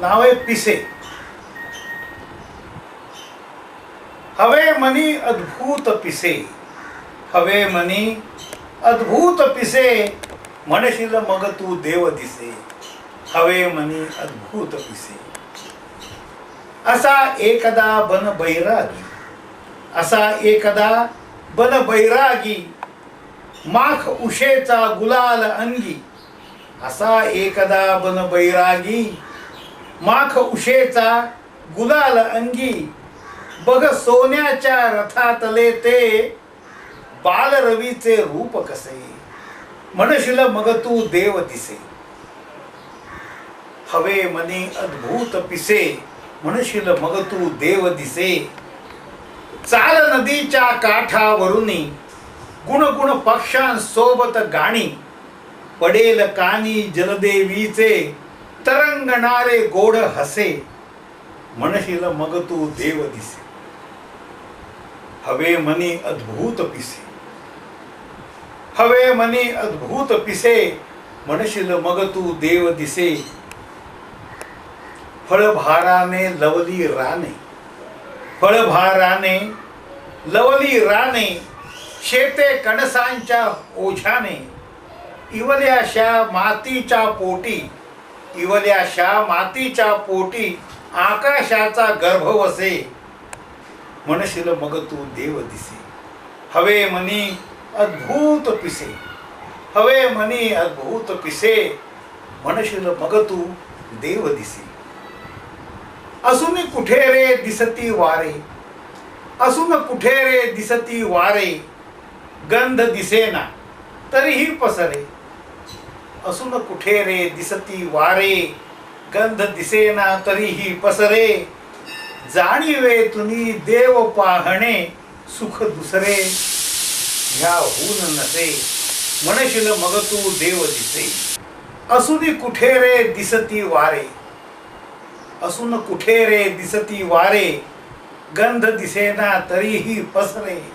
नावे पिसे. हवे मनी अद्भुत पिसे. हवे मनी अद्भुत पिसे. म्हणशील मग तू देव दिसे. हवे मनी अद्भुत पिसे. असा एकदा बन बैरागी. असा एकदा बन बैरागी. माख उशेचा गुलाल अंगी. असा एकदा बन बैरागी. माख उशेचा गुलाल अंगी बघ सोन्याच्या रथातले ते बालरवीचे रूप कसे? म्हणशील मग तू देव दिसे. हवे मनी अद्भुत पिसे म्हणशील मग तू देव दिसे. चाल नदीच्या काठावरून गुण गुण गाणी पडेल कानी जलदेवीचे तरंगणारे गोड हसे म्हणशील मग तू देव दिसे हवे मनी अद्भुत पिसे हवे मनी अद्भुत पिसे म्हणशील मग तू देव दिसे फळभाराने लवली राने फळभाराने लवली राने शेते कणसांच्या ओझ्याने इवल्याशा मातीच्या पोटी इवल्याशा मातीच्या पोटी आकाशाचा गर्भ वसे म्हणशील मग तू देव दिसे. हवे मनी अद्भुत पिसे. हवे मनी अद्भुत पिसे. म्हणशील मग तू देव दिसे. असून कुठे रे दिसती वारे? असून कुठे रे दिसती वारे? गंध दिसेना तरीही पसरे. असून कुठे रे? दिसती वारे. गंध दिसेना तरीही पसरे. जाणीवे तुम्ही देव पाहणे सुख दुसरे. ह्या होऊन नसे. म्हणशील मग तू देव दिसे. असुनी कुठे रे? दिसती वारे. असून कुठे रे? दिसती वारे. गंध दिसेना तरीही पसरे.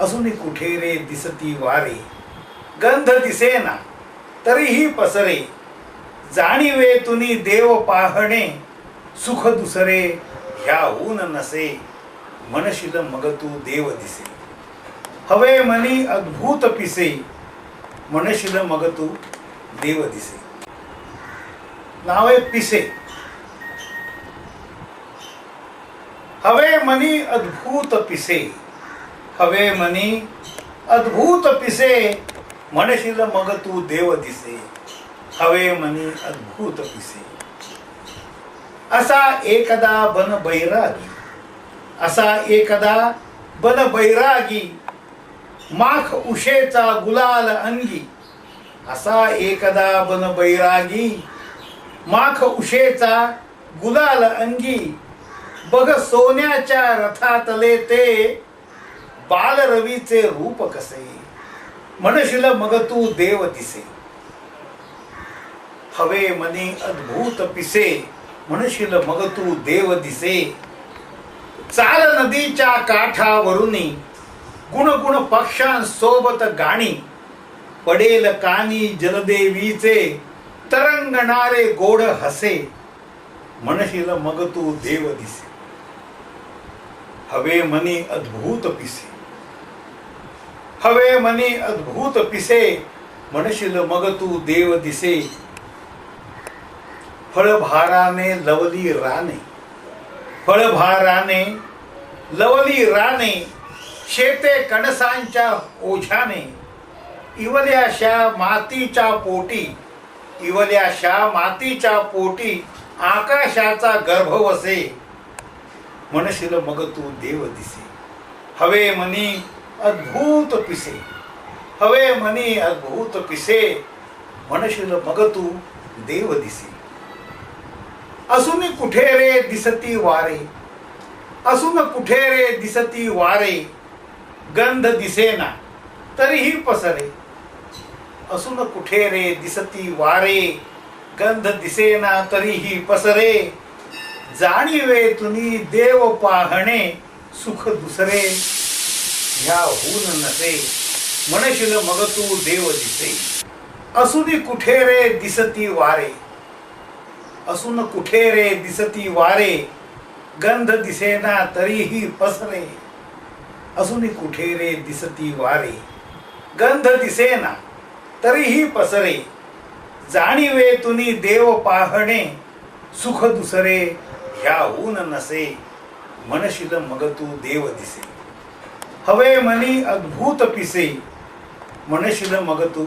असून कुठे रे? दिसती वारे. गंध दिसेना. तरीही पसरे. जाणीवे तुनी देव पाहणे सुख दुसरे ह्याहून नसे. मनशिल मग तू देव दिसे. हवे मनी अद्भुत पिसे मनशिल मग तू देव दिसे. नावे पिसे. हवे मनी अद्भुत पिसे हवे मनी अद्भुत पिसे म्हणशील मग तू देव दिसे. हवे मनी अद्भुत दिसे. असा एकदा बन बैरागी. असा एकदा बन बैरागी. माख उशेचा गुलाल अंगी. असा एकदा बन बैरागी. माख उशेचा गुलाल अंगी. बघ सोन्याच्या रथातले ते बालरवीचे रूप कसे. मनशील मग तू देव दिसे हवे मनी अद्भुत पिसे म्हणशील मग तू देव दिसे चाल नदीच्या काठावरून गुण गुण पक्षांसोबत गाणी पडेल कानी जलदेवीचे तरंगणारे गोड हसे म्हणशील मग तू देव दिसे हवे मनी अद्भुत पिसे हवे मनी अद्भुत पिसे म्हणशील मग तू देव दिसे. फळभाराने लवली राने. फळभाराने लवली राणे शेते कणसांच्या ओझ्याने. इवल्याशा मातीच्या पोटी इवल्याशा मातीच्या पोटी आकाशाचा गर्भ वसे म्हणशील मग तू देव दिसे. हवे मनी अद्भुत पिसे. हवे म्हणी अद्भुत पिसे. म्हणशील मग तू देव दिसे. असून कुठे रे दिसती वारे? असून कुठे रे दिसती वारे? गंध दिसेना तरीही पसरे. असून कुठे रे दिसती वारे? गंध दिसेना तरीही पसरे. जाणीवे तुनी देव पाहणे सुख दुसरे. ह्या होऊन नसे म्हणशील मग तू देव दिसे. असुनी कुठे रे दिसती वारे? असून कुठे रे दिसती वारे? गंध दिसेना तरीही पसरे. असून कुठे रे दिसती वारे? गंध दिसेना तरीही पसरे. जाणीवे तुनी देव पाहणे सुख दुसरे ह्याहून नसे मनशील मग तू देव दिसे. हवे मनी अद्भुत पिसे मनशील मग तू